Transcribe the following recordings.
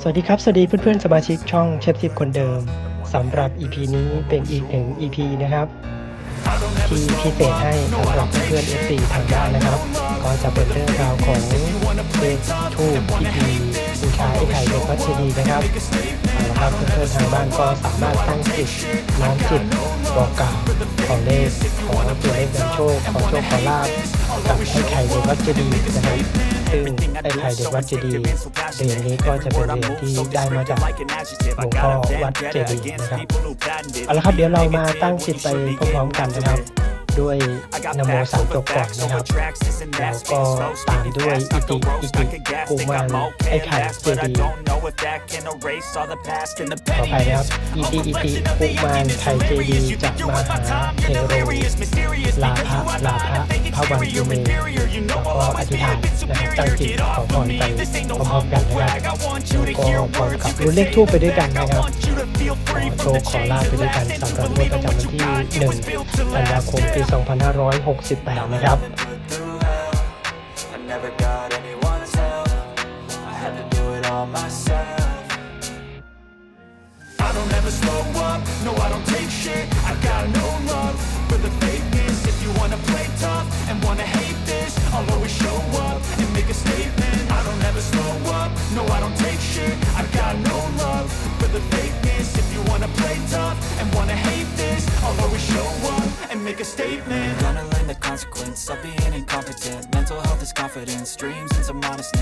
สวัสดีครับ สวัสดีเพื่อนๆสมาชิกช่องเชฟทิปคนเดิมสำหรับ EP นี้เป็นอีกหนึ่ง EP นะครับที่พิเศษให้สำหรับเพื่อน FC ทางบ้านนะครับ ก็จะเป็นเรื่องราวของเลขทูบพิธีบูชาไอ้ไข่เด็กวัดเจดีย์นะครับเอาละครับเพื่อนๆทางบ้านก็สามารถตั้งจิตน้อมจิตบอกกล่าวขอเลขขอตัวเลขนำโชคขอโชคขอลาบกับไอ้ไข่เด็กวัดเจดีย์นะครับ ไอ้ไข่เด็กวัดเจดีย์เหรียญนี้ก็จะเป็นเหรียญที่ได้มาจากหลวงพ่อวัดเจดีย์นะครับเอาละครับเดี๋ยวเรามาตั้งจิตไปพร้อมๆกันนะครับ ด้วยนโมสามจบก่อนนะครับแล้วก็ตามด้วยอิติอิติกุมารไอ้ไข่เจดีย์ขออภัยนะครับอิติอิติกุมารไข่เจดีย์จะมาหาเทโรลาภะลาภะพระวันตุเมแล้วก็อธิษฐานนะครับตั้งจิตขอพรไปพร้อมๆกันนะครับแล้วก็พร้อมกับรุนเลขทูปไปด้วยกันนะครับขอโชคขอลาภไปด้วยกันสำหรับงวดประจำวันที่1ธันวาคมปี2568 นะครับ statement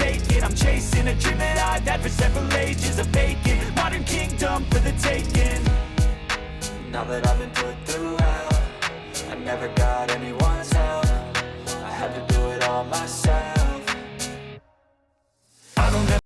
take it I'm chasing a dream that I've had for several ages A vacant, modern kingdom for the taking Now that I've been put through hell, I never got anyone's help. I had to do it all myself. I don't ever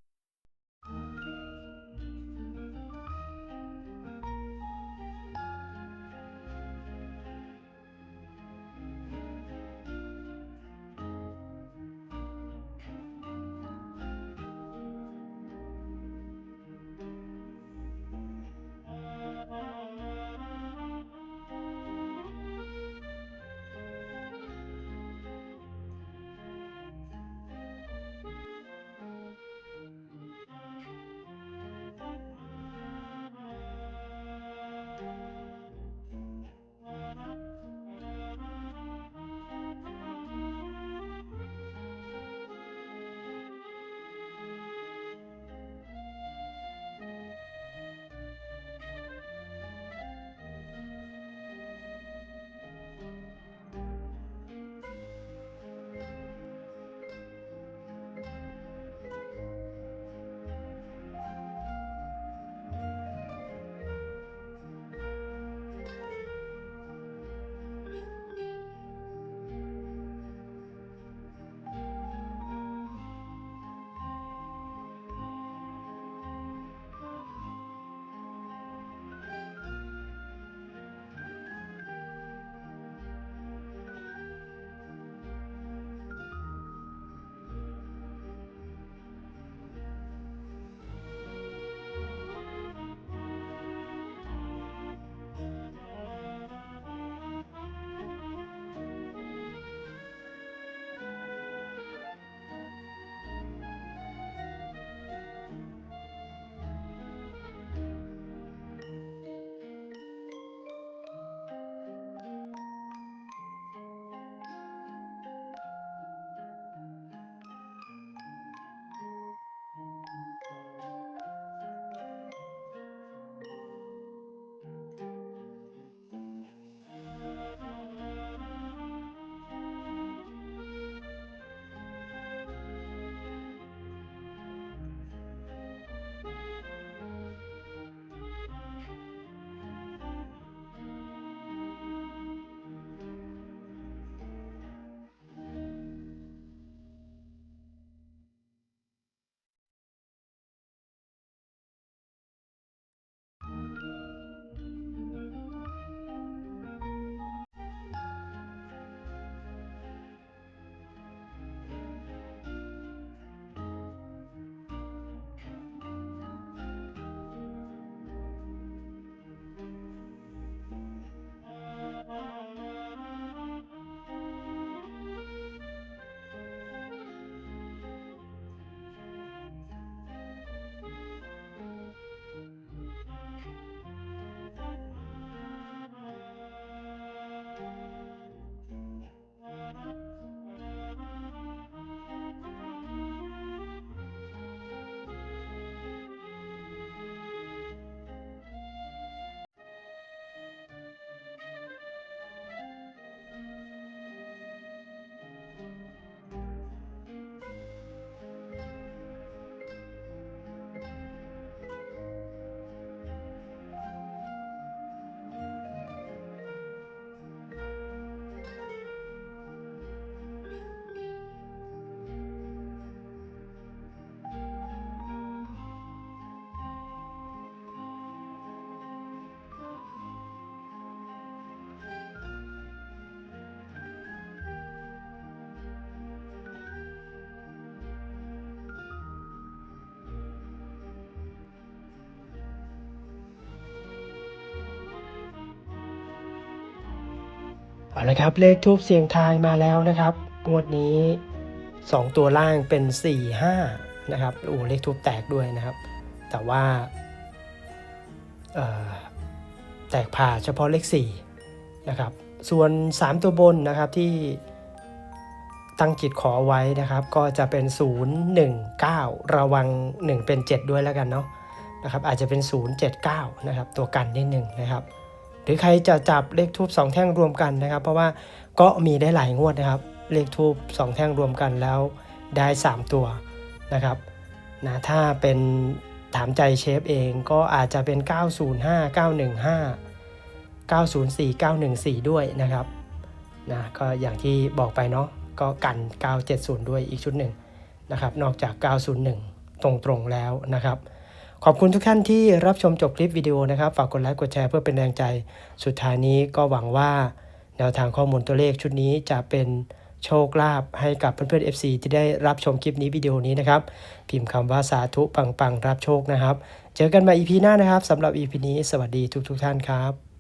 เอาละครับเลขทูบเสียงทายมาแล้วนะครับงวดนี้ 2 ตัวล่างเป็น 4 5 นะครับโอ้เลขทูบแตกด้วยนะครับ แต่ว่าแตกผ่าเฉพาะเลข4นะครับส่วน 3 ตัวบนนะครับที่ตั้งจิตขอไว้นะครับ ก็จะเป็น 0 1 9 ระวัง 1 เป็น 7 ด้วยแล้วกันเนาะนะครับอาจจะเป็น 0 7 9 นะครับ ตัวกันนิดหนึ่งนะครับ หรือใครจะจับเลขทูบ2แท่งรวมกันนะครับ เพราะว่าก็มีได้หลายงวดนะครับ เลขทูบ2แท่งรวมกันแล้วได้ 3 ตัวนะครับนะถ้าเป็นถามใจเชฟเองก็อาจจะเป็น 905 915 904 914 ด้วยนะครับนะก็อย่างที่บอกไปเนาะก็กัน 970 ด้วยอีกชุดหนึ่งนะครับ นอกจาก 901 ตรงๆแล้วนะครับ ขอบคุณทุกท่านที่รับชมจบคลิปวิดีโอนะครับ ฝากกดไลค์กดแชร์เพื่อเป็นแรงใจ สุดท้ายนี้ก็หวังว่า แนวทางข้อมูลตัวเลขชุดนี้จะเป็นโชคลาภให้กับเพื่อนๆ FC ที่ได้รับชมคลิปนี้วิดีโอนี้นะครับ พิมพ์คำว่าสาธุปังๆ รับโชคนะครับ เจอกันใหม่ EP หน้านะครับสำหรับ EP นี้สวัสดีทุกๆท่านครับ